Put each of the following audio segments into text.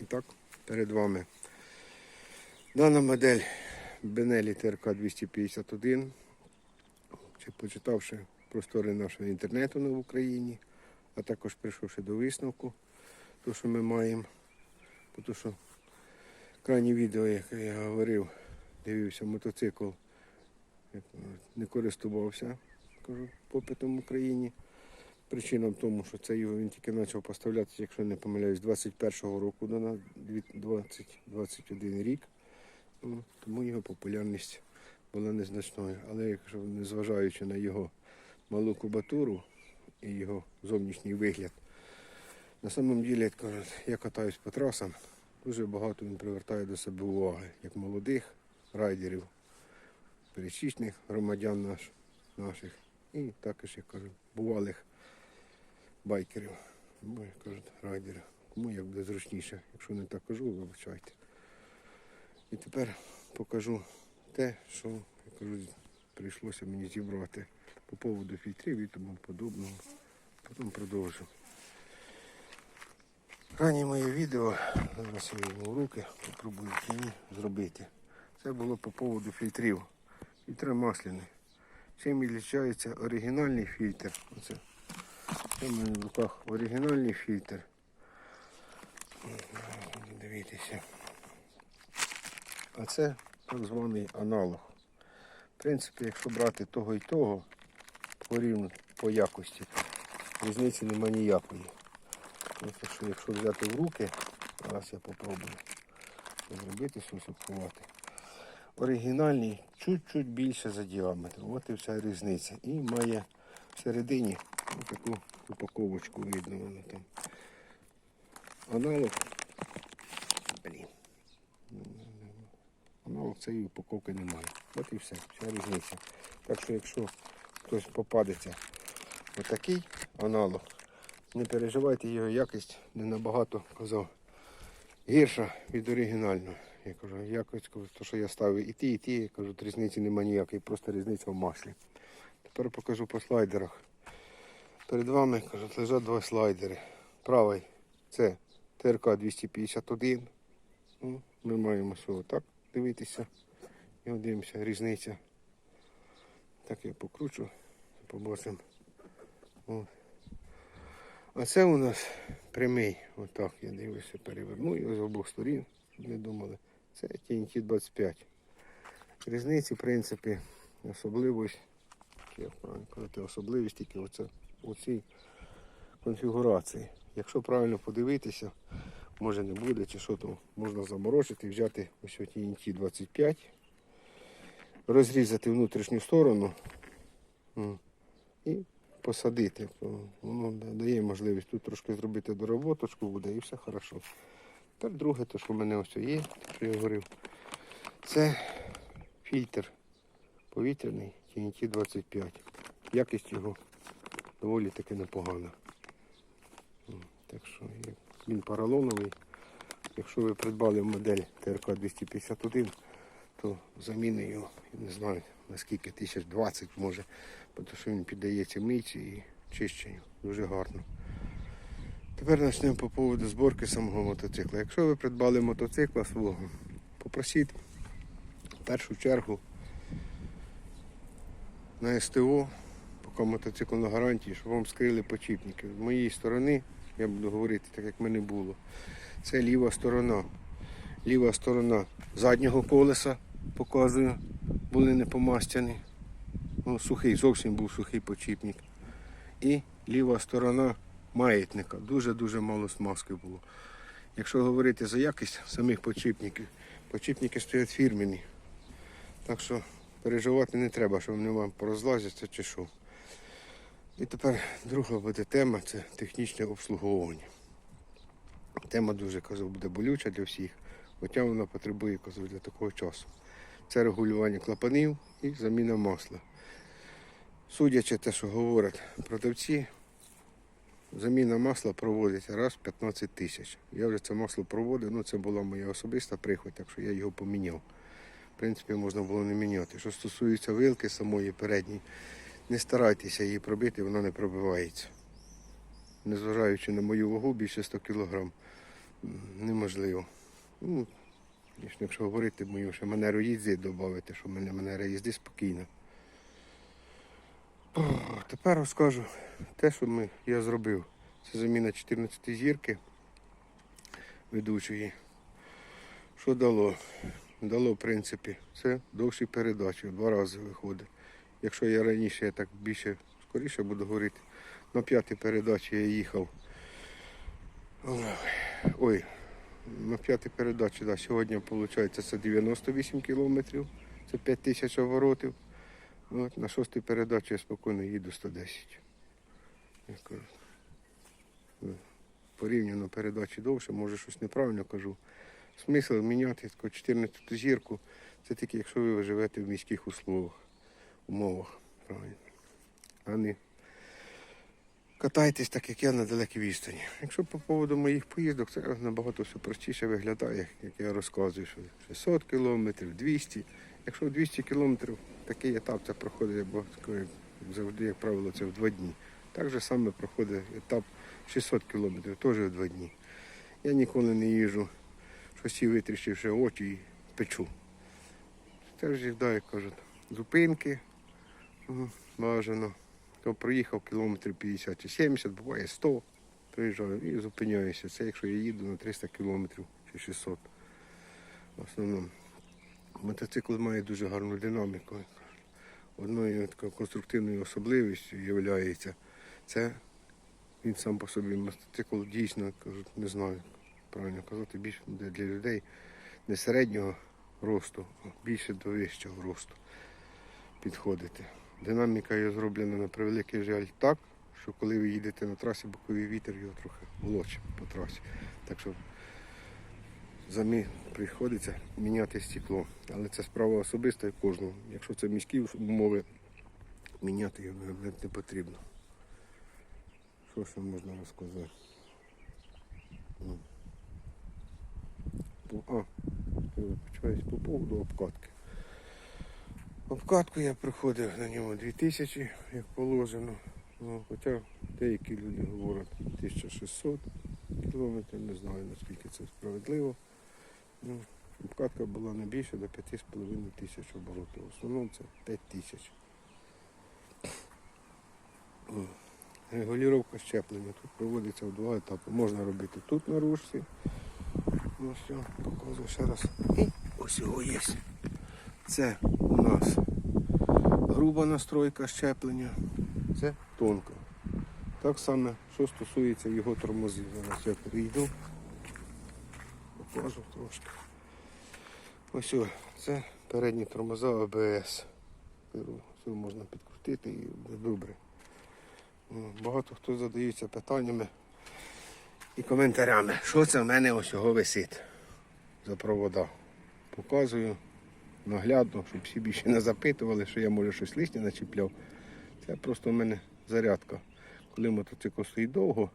І так, перед вами дана модель Benelli TRK 251. Чи почитавши простори нашого інтернету в Україні, а також прийшовши до висновку, то, що ми маємо. Тому що крайнє відео, яке я говорив, дивився мотоцикл, не користувався кажу, попитом в Україні. Причина в тому, що це його він тільки почав поставлятися, якщо не помиляюсь, 21-го року до нас, 2021 рік. Ну, Тому його популярність була незначною. Але якщо незважаючи на його малу кубатуру і його зовнішній вигляд, на самом ділі, я катаюсь по трасам, дуже багато він привертає до себе уваги, як молодих райдерів, пересічних громадян наш, наших, і також, як кажуть, бувалих байкерів, або, як кажуть, райдерів. Кому як буде зручніше. Якщо не так кажу, вибачайте. І тепер покажу те, що як кажуть, прийшлося мені зібрати по поводу фільтрів і тому подобного. Потім продовжу. Раннє моє відео, зараз я в руки, попробую в тіні зробити. Це було по поводу фільтрів. Фільтри масляні. Чим відрізняється оригінальний фільтр. Оце. В мене в руках оригінальний фільтр. Дивіться. А це так званий аналог. В принципі, якщо брати того і того, порівну по якості, різниці нема ніякої. Просто що якщо взяти в руки, зараз я попробую це зробити, сусупкувати. Оригінальний чуть-чуть більше за діаметром. От і вся різниця. І має всередині таку упаковочку видно воно там. Аналог. Блін. Аналог цієї упаковки немає. От і все, вся різниця. Так що якщо хтось попадеться отакий аналог, не переживайте, його якість не набагато казав. Гірша від оригінального. Я кажу, якось то, що я ставив і ті, і ті, я кажу, різниці немає ніякої, просто різниця в маслі. Тепер покажу по слайдерах. Перед вами кажуть, лежать два слайдери. Правий це ТРК 251. Ну, Ми маємо все отак дивитися. І дивимося, різниця. Так я покручу, побачимо. А це у нас прямий. Отак я дивлюся, переверну його з обох сторін, не думали. Це TNT 25. Різниці, в принципі, особливість, як правильно казати, особливість тільки оце, у цій конфігурації. Якщо правильно подивитися, може не буде, чи що то можна заморочити, взяти ось TNT 25, розрізати внутрішню сторону і посадити. Воно дає можливість тут трошки зробити доработочку буде і все хорошо. Тепер друге, то що в мене ось є, що я говорив, це фільтр повітряний TNT 25. Якість його доволі таки непогана. Так що він поролоновий. Якщо ви придбали модель ТРК 251, то заміни його, я не знаю, наскільки, тисяч 20 може, тому що він піддається миті і чищенню. Дуже гарно. Тепер почнемо по поводу зборки самого мотоцикла. Якщо ви придбали мотоцикла свого, попросіть в першу чергу на СТО, поки мотоцикл на гарантії, щоб вам скрили почіпники. З моєї сторони, я буду говорити так, як мене було. Це ліва сторона. Ліва сторона заднього колеса показую, були не помастяні. Ну, сухий, зовсім був сухий почіпник. І ліва сторона маятника. Дуже-дуже мало смазки було. Якщо говорити за якість самих почіпників, почіпники стоять фірмені. Так що переживати не треба, що вони вам порозлазяться чи що. І тепер друга буде тема це технічне обслуговування. Тема дуже казав, буде болюча для всіх, хоча вона потребує казав, для такого часу. Це регулювання клапанів і заміна масла. Судячи те, що говорять продавці, заміна масла проводиться раз в 15 тисяч. Я вже це масло проводив, ну це була моя особиста прихоть, так що я його поміняв. В принципі, можна було не міняти. Що стосується вилки самої передньої, не старайтеся її пробити, вона не пробивається. Незважаючи на мою вагу більше 100 кг, неможливо. Ну, якщо говорити, мою ще манеру їзди додати, що в мене манера їзди спокійна. Тепер розкажу те, що ми, я зробив. Це заміна 14 зірки ведучої. Що дало? Дало, в принципі, це довші передачі, два рази виходить. Якщо я раніше я так більше скоріше буду говорити, на п'ятій передачі я їхав. Ой, на п'ятій передачі, да, сьогодні виходить це 98 кілометрів, це 5 тисяч оборотів. От, на шостій передачі я спокійно їду 110. Я кажу, ну, порівняно передачі довше, може щось неправильно кажу. Смисл міняти 14 зірку, це тільки якщо ви живете в міських условах, умовах. Правильно. А не катайтесь так, як я на далекій відстані. Якщо по поводу моїх поїздок, це набагато все простіше виглядає, як я розказую, що 600 кілометрів, 200. Якщо 200 кілометрів, такий етап це проходить, бо завжди, як правило, це в два дні. Так же саме проходить етап 600 кілометрів, теж в два дні. Я ніколи не їжджу, щось і витріщивши очі і печу. Теж їжджу, як кажуть, зупинки бажано. То проїхав кілометрів 50 чи 70, буває 100, приїжджаю і зупиняюся. Це якщо я їду на 300 кілометрів чи 600. В основному. Мотоцикл має дуже гарну динаміку. Одною такою конструктивною особливістю є, це він сам по собі мотоцикл дійсно, кажуть, не знаю, правильно казати, більше для людей не середнього росту, а більше до вищого росту підходити. Динаміка його зроблена на превеликий жаль так, що коли ви їдете на трасі, боковий вітер його трохи влочить по трасі. Так що замі приходиться міняти стекло. Але це справа особиста і кожного. Якщо це міські умови, міняти його не, потрібно. Що ще можна розказати? Ну. А, вибачаюсь, по поводу обкатки. Обкатку я приходив на ньому 2000, як положено. Ну, хоча деякі люди говорять 1600 кілометрів, не знаю наскільки це справедливо. Ну, обкатка була не більше до 5,5 тисяч оборотів. В основному це 5 тисяч. Регулювання щеплення тут проводиться в два етапи. Можна робити тут на ручці. Ну все, показую ще раз. І ось його є. Це у нас груба настройка щеплення, це тонка. Так само, що стосується його тормозів. Зараз я перейду. Покажу трошки. Ось о, це передні тормоза АБС. Все можна підкрутити і буде добре. Ну, Багато хто задається питаннями і коментарями. Що це в мене ось його висить за провода. Показую наглядно, щоб всі більше не запитували, що я може щось лишнє начіпляв. Це просто в мене зарядка. Коли мотоцикл стоїть довго,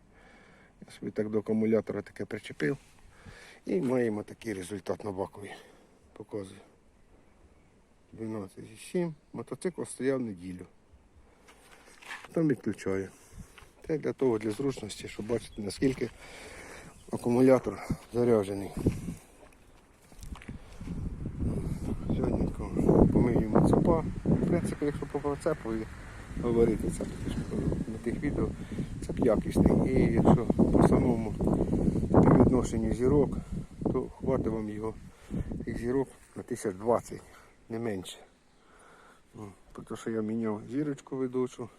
я собі так до акумулятора таке причепив. І маємо такий результат на бакові. Показую. 12,7. Мотоцикл стояв неділю. Потім відключаю. Це для того, для зручності, щоб бачити, наскільки акумулятор заряджений. Сьогодні помию мацепа. В принципі, якщо по прицепові говорити, це на тих відео це б якісний. І якщо по самому співвідношенню зірок, то хватить вам його тих зірок на 1020, не менше. Ну, Тому що я міняв зірочку ведучу.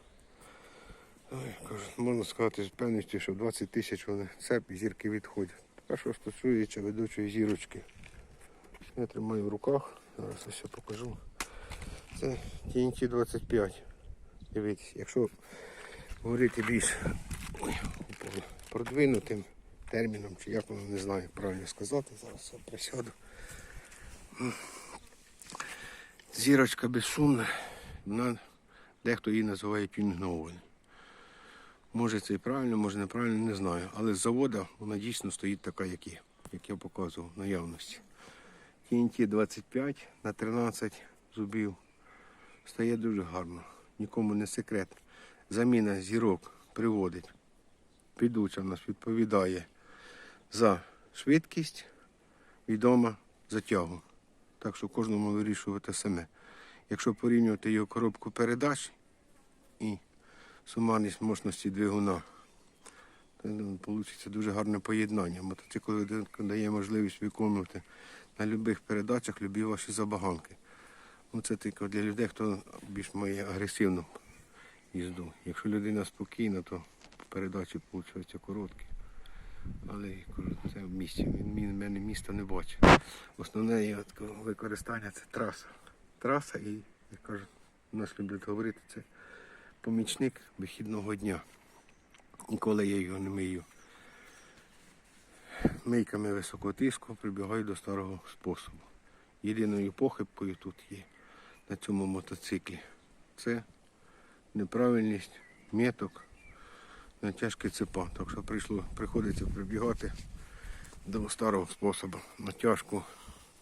Можна сказати з певністю, що 20 тисяч вони цеп і зірки відходять. Тепер що стосується ведучої зірочки. Я тримаю в руках, зараз я покажу. Це TNT 25. Дивіться, якщо говорити більш продвинутим терміном, чи як воно не знаю правильно сказати, зараз я присяду. Зірочка безшумна, вона, дехто її називає тюнінгованою. Може це і правильно, може неправильно, не знаю. Але з завода вона дійсно стоїть така, як є, як я показував наявності. TNT 25 на 13 зубів. Стає дуже гарно. Нікому не секрет. Заміна зірок приводить. Підуча в нас відповідає за швидкість відома затягу. Так що кожному вирішувати саме. Якщо порівнювати його коробку передач і сумарність мощності двигуна, то вийде дуже гарне поєднання. Мотоцикл дає можливість виконувати на будь-яких передачах любі ваші забаганки. Ну, це тільки для людей, хто більш має агресивну їзду. Якщо людина спокійна, то передачі виходять короткі. Але це в місті. Він він мене міста не бачить. Основне його використання це траса. Траса і, як кажуть, у нас люблять говорити, це помічник вихідного дня. Ніколи я його не мию. Мийками високого тиску прибігаю до старого способу. Єдиною похибкою тут є на цьому мотоциклі. Це неправильність меток натяжки цепа. Так що прийшло, приходиться прибігати до старого способу. Натяжку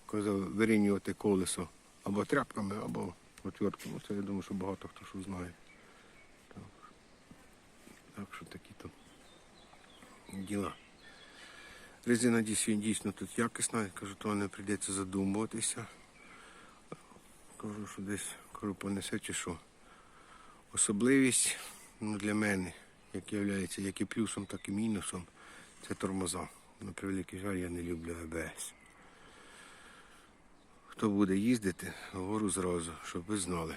казав, вирівнювати колесо або тряпками, або отвертками. Це я думаю, що багато хто що знає. Так, так що такі то діла. Резина дійсно тут якісна, я кажу, то не прийдеться задумуватися. Кажу, що десь кажу, понесе чи що. Особливість ну, для мене, як є, як і плюсом, так і мінусом, це тормоза. На превеликий жаль, я не люблю АБС. Хто буде їздити, говорю зразу, щоб ви знали.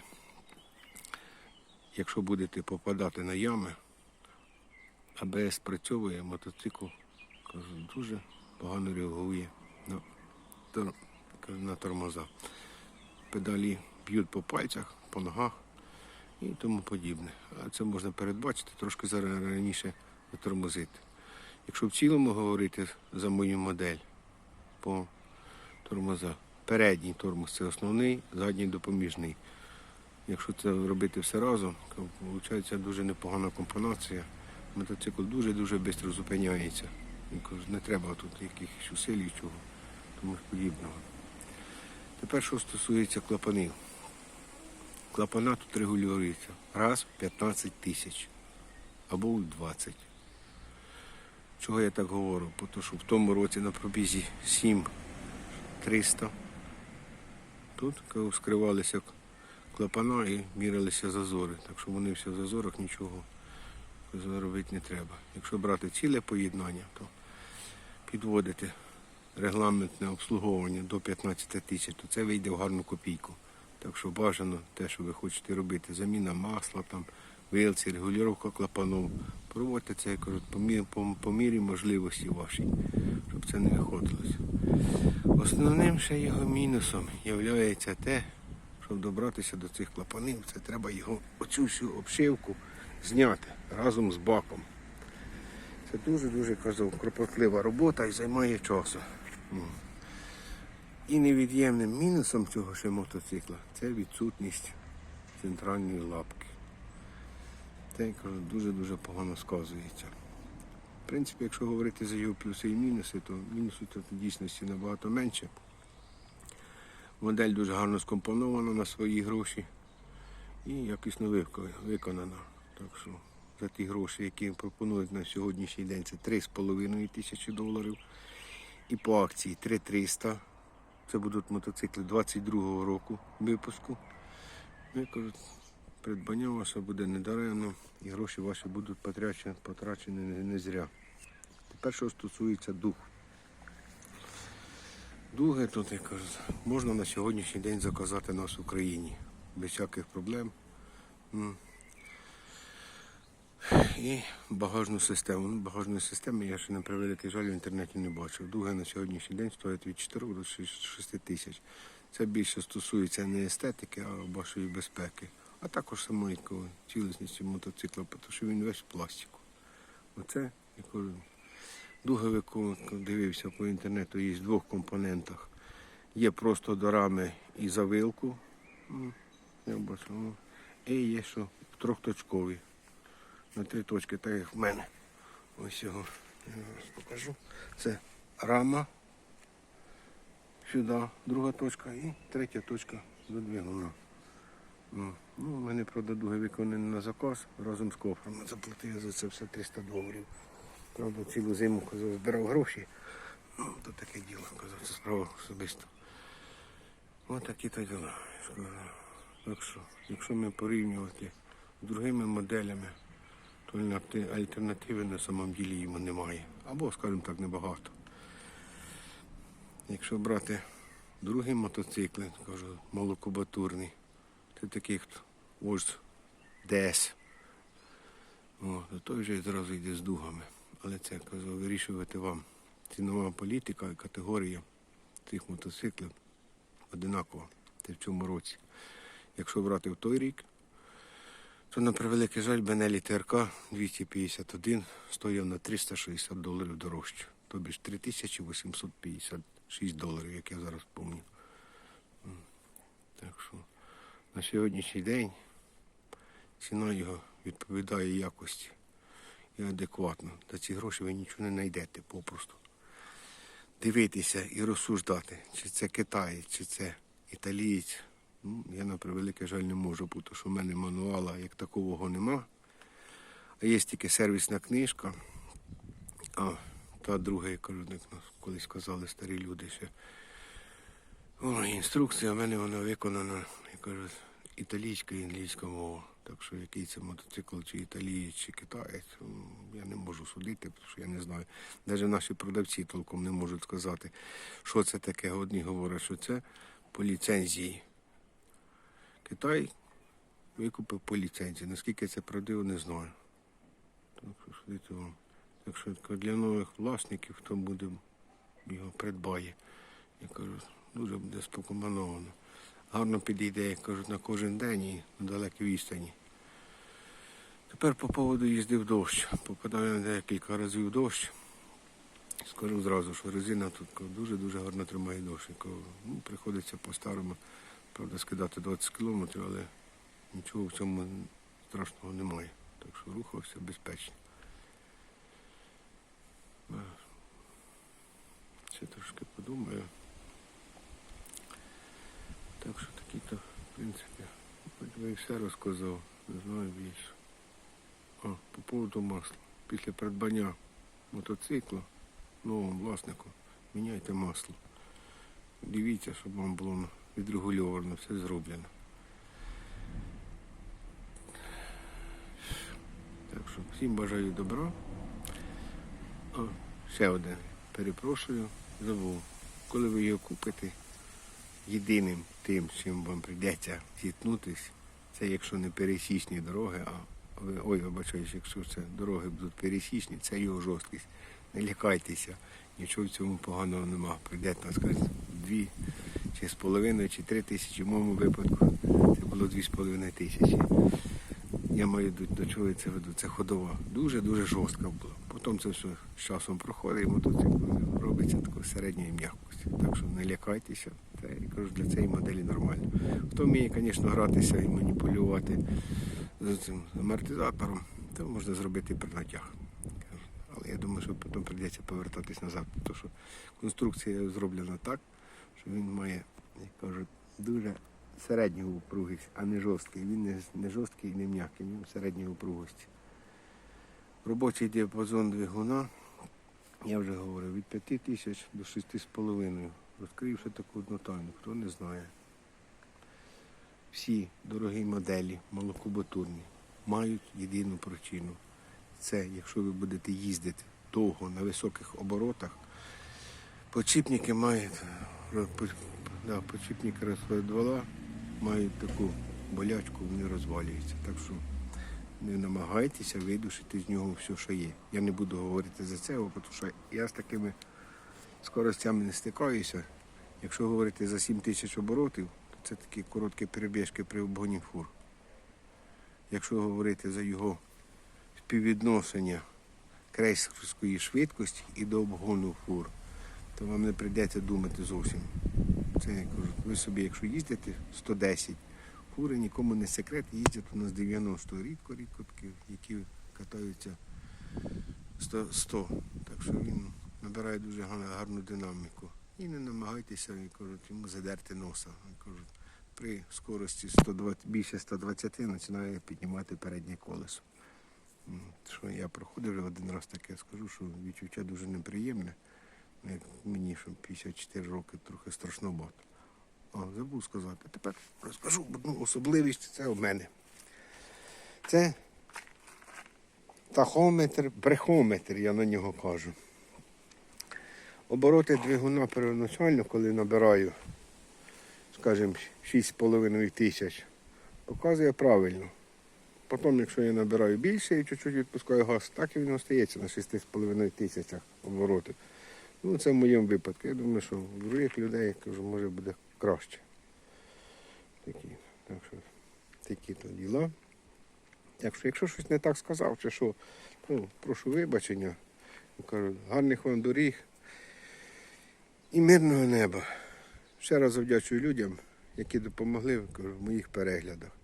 Якщо будете попадати на ями, АБС працьовує, мотоцикл кажу, дуже погано реагує на, тор- на тормоза. Педалі б'ють по пальцях, по ногах і тому подібне. А це можна передбачити, трошки зараз раніше затормозити. Якщо в цілому говорити за мою модель по тормоза, передній тормоз це основний, задній допоміжний. Якщо це робити все разом, то виходить дуже непогана компонація. Мотоцикл дуже-дуже швидко зупиняється. Не треба тут якихось усиль і чого, тому подібного. Тепер що стосується клапанів. Клапана тут регулюються раз в 15 тисяч або 20. Чого я так говорю? Бо то, що в тому році на пробізі 7300. Тут скривалися клапана і мірилися зазори. Так що вони всі в зазорах нічого робити не треба. Якщо брати ціле поєднання, то підводити регламентне обслуговування до 15 тисяч, то це вийде в гарну копійку. Так що бажано те, що ви хочете робити, заміна масла, там, вилці, регулювання клапанов. Проводьте це, я кажу, по мірі, по, по мірі можливості вашій, щоб це не виходилося. Основним ще його мінусом є те, щоб добратися до цих клапанів, це треба його оцю всю обшивку зняти разом з баком. Це дуже-дуже казав, кропотлива робота і займає часу. І невід'ємним мінусом цього ще мотоцикла це відсутність центральної лапки. Це дуже-дуже погано сказується. В принципі, якщо говорити за його плюси і мінуси, то мінусів тут в дійсності набагато менше. Модель дуже гарно скомпонована на свої гроші і якісно виконана. Так що за ті гроші, які пропонують на сьогоднішній день, це 3,5 тисячі доларів. І по акції 3300. Це будуть мотоцикли 22-го року випуску. Я кажу, придбання ваше буде недаремно і гроші ваші будуть потрачені, потрачені не, зря. Тепер, що стосується дух. Дуги тут, я кажу, можна на сьогоднішній день заказати нас в Україні без всяких проблем. І багажну систему. Ну, багажної системи я ще на превеликий жаль в інтернеті не бачив. Дуги на сьогоднішній день стоять від 4 до 6 тисяч. Це більше стосується не естетики, а вашої безпеки. А також самої цілісності мотоцикла, тому що він весь в пластику. Оце, я кажу, дуговику дивився по інтернету, є в двох компонентах. Є просто до рами і завилку. Я бачу, і є що трьохточкові на три точки, так як в мене. Ось його зараз покажу. Це рама. Сюди друга точка і третя точка до. Ну, мене, правда, дуги виконані на заказ разом з кофром. Заплатив за це все 300 доларів. Правда, цілу зиму казав, збирав гроші. Ну, то таке діло, казав, це справа особисто. Ось такі то діла. Так що, якщо ми порівнювати з другими моделями, то альтернативи на самом ділі йому немає. Або, скажімо так, небагато. Якщо брати другі мотоцикли, кажу, малокубатурні, це такий ось ДС. О, то той вже зразу йде з дугами. Але це кажу, вирішувати вам. Цінова політика і категорія цих мотоциклів одинакова. Це в цьому році. Якщо брати в той рік, то на превеликий жаль Бенелі ТРК 251 стояв на 360 доларів дорожче. Тобі ж 3856 доларів, як я зараз пам'ятаю. Так що на сьогоднішній день ціна його відповідає якості і адекватно. За ці гроші ви нічого не знайдете попросту. Дивитися і розсуждати, чи це китаєць, чи це італієць. Ну, я на превеликий жаль не можу, бо що в мене мануала як такового нема. А є тільки сервісна книжка. А та друга, я як нас колись казали старі люди ще. О, інструкція, в мене вона виконана, я кажу, італійська і англійська мова. Так що який це мотоцикл, чи італієць, чи китаєць, я не можу судити, тому що я не знаю. Навіть наші продавці толком не можуть сказати, що це таке. Одні говорять, що це по ліцензії. Китай викупив по ліцензії. Наскільки це правдиво, не знаю. Так що вам. Так що для нових власників, хто буде його придбає, я кажу, дуже буде спокомановано. Гарно підійде, як кажуть, на кожен день і на далекій відстані. Тепер по поводу їзди в дощ. Попадаю на декілька разів дощ. Скажу зразу, що резина тут дуже-дуже гарно тримає дощ. Ну, приходиться по-старому, правда, скидати 20 кілометрів, але нічого в цьому страшного немає. Так що рухався безпечно. Е, Ще трошки подумаю. Так що такі-то, в принципі, і все розказав, не знаю більше. А, по поводу масла. Після придбання мотоцикла новому власнику міняйте масло. Дивіться, щоб вам було відрегульовано, все зроблено. Так що всім бажаю добра. А, ще один. Перепрошую, забув. Коли ви його купите, єдиним тим, чим вам прийдеться зіткнутись, це якщо не пересічні дороги, а ой, вибачаюсь, якщо це дороги будуть пересічні, це його жорсткість. Не лякайтеся, нічого в цьому поганого нема. Прийдете, так сказати, дві чи з половиною, чи три тисячі. В моєму випадку це було дві з половиною тисячі. Я маю до, чого я це веду. Це ходова. Дуже-дуже жорстка була. Потім це все з часом проходить, мотоцикл робиться такої середньої м'якості. Так що не лякайтеся. Це, я кажу, для цієї моделі нормально. Хто вміє, звісно, гратися і маніпулювати з цим амортизатором, то можна зробити при натяг. Але я думаю, що потім прийдеться повертатись назад, тому що конструкція зроблена так, що він має, як кажуть, дуже середню упругість, а не жорсткий. Він не, не жорсткий і не м'який, він середньої упругості. Робочий діапазон двигуна, я вже говорив, від 5 тисяч до 6,5. Розкривши таку одну тайну, хто не знає. Всі дорогі моделі, малокубатурні, мають єдину причину. Це якщо ви будете їздити довго на високих оборотах, Подшипники мають, да, подшипники розходвала мають таку болячку, вони розвалюються. Так що не намагайтеся видушити з нього все, що є. Я не буду говорити за це, тому що я з такими скоростями не стикаюся. Якщо говорити за 7 тисяч оборотів, то це такі короткі перебіжки при обгоні фур. Якщо говорити за його співвідношення крейсерської швидкості і до обгону фур, то вам не прийдеться думати зовсім. Це я кажу, ви собі, якщо їздите 110, фури нікому не секрет, їздять у нас 90, рідко, рідко такі, які катаються 100, 100. Так що він набирає дуже гарну, динаміку. І не намагайтеся, як кажуть, йому задерти носа. Як кажуть, при скорості 120, більше 120 починає піднімати переднє колесо. Що я проходив один раз таке, скажу, що відчуття дуже неприємне. Як мені, що 54 роки трохи страшновато. А, забув сказати. Тепер розкажу одну особливість, це у мене. Це тахометр, брехометр, я на нього кажу. Обороти двигуна первоначально, коли набираю, скажімо, 6,5 тисяч, показує правильно. Потім, якщо я набираю більше і чуть-чуть відпускаю газ, так і він остається на 6,5 тисячах оборотів. Ну, це в моєму випадку. Я думаю, що у других людей, кажу, може буде краще. Такі, так що, такі то діла. Так що, якщо щось не так сказав, чи що, то прошу вибачення. Кажу, гарних вам доріг і мирного неба. Ще раз завдячую людям, які допомогли кажу, в моїх переглядах.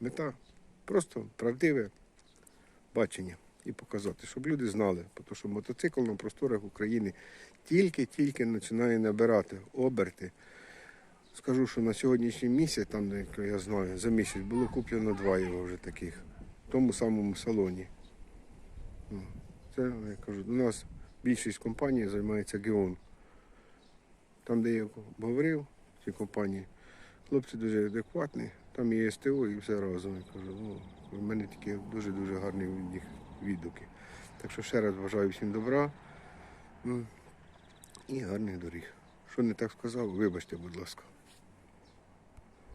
Мета просто правдиве бачення і показати, щоб люди знали, тому що мотоцикл на просторах України тільки-тільки починає набирати оберти. Скажу, що на сьогоднішній місяць, там, я знаю, за місяць було куплено два його вже таких, в тому самому салоні. Ну, Це, я кажу, у нас більшість компаній займається ГЕОН. Там, де я говорив, в цій компанії, хлопці дуже адекватні, там є СТО і все разом. Я кажу, ну, в мене такі дуже-дуже гарні них відгуки. Так що ще раз бажаю всім добра і гарних доріг. Що не так сказав, вибачте, будь ласка.